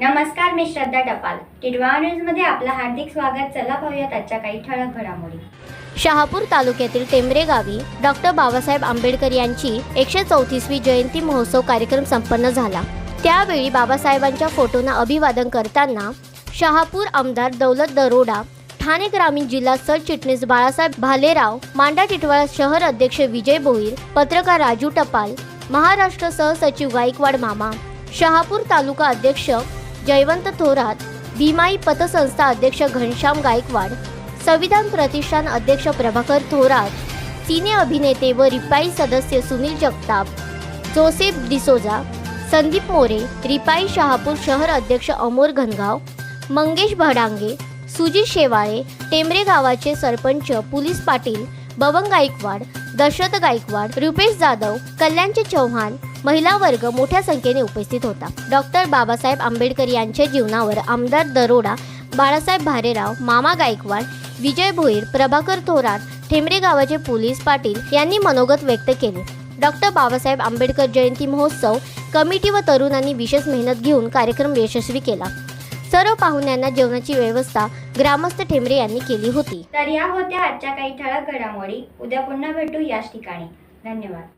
मी श्रद्धा टपाल. टिडवा न्यूजमध्ये आपलं हार्दिक स्वागत. चला पाहूयात आजच्या काही ठळक घडामोडी. शहापूर तालुक्यातील टेंबरे गावी डॉक्टर बाबासाहेब आंबेडकर यांची एकशे चौतीसवी जयंती महोत्सव कार्यक्रम संपन्न झाला. त्यावेळी बाबासाहेबांच्या फोटोंना अभिवादन करताना शहापूर आमदार दौलत दरोडा ठाणे ग्रामीण जिल्हा सरचिटणीस बाळासाहेब भालेराव मांडा टिटवाळा शहर अध्यक्ष विजय भोईर पत्रकार राजू टपाल महाराष्ट्र सहसचिव गायकवाड मामा शहापूर तालुका अध्यक्ष जयवंत थोरात भीमाई पतसंस्था अध्यक्ष घनश्याम गायकवाड संविधान प्रतिष्ठान अध्यक्ष प्रभाकर थोरात सिने अभिनेते व रिपाई सदस्य सुनील जगताप जोसेफ डिसोजा संदीप मोरे रिपाई शहापूर शहर अध्यक्ष अमोर घनगाव मंगेश भडांगे सुजित शेवाळे टेमरे गावाचे सरपंच पुलीस पाटील बबन गायकवाड दशरथ गायकवाड रुपेश जाधव कल्याणचे चव्हाण महिला वर्ग मोठ्या संख्येने उपस्थित होता. डॉक्टर बाबासाहेब आंबेडकर यांच्या जीवनावर आमदार दरोडा बाळासाहेब भारेराव मामा गायकवाड विजय भोईर प्रभाकर थोरात ठेंबरे गावाचे पोलीस पाटील यांनी मनोगत व्यक्त केले. डॉक्टर बाबासाहेब आंबेडकर जयंती महोत्सव कमिटी व तरुणांनी विशेष मेहनत घेऊन कार्यक्रम यशस्वी केला. सर्व पाहुण्यांना जेवणाची व्यवस्था ग्रामस्थ ठेंबरे यांनी केली होती. तर या होत्या आजच्या काही ठळक घडामोडी. उद्या पुन्हा भेटू याच ठिकाणी. धन्यवाद.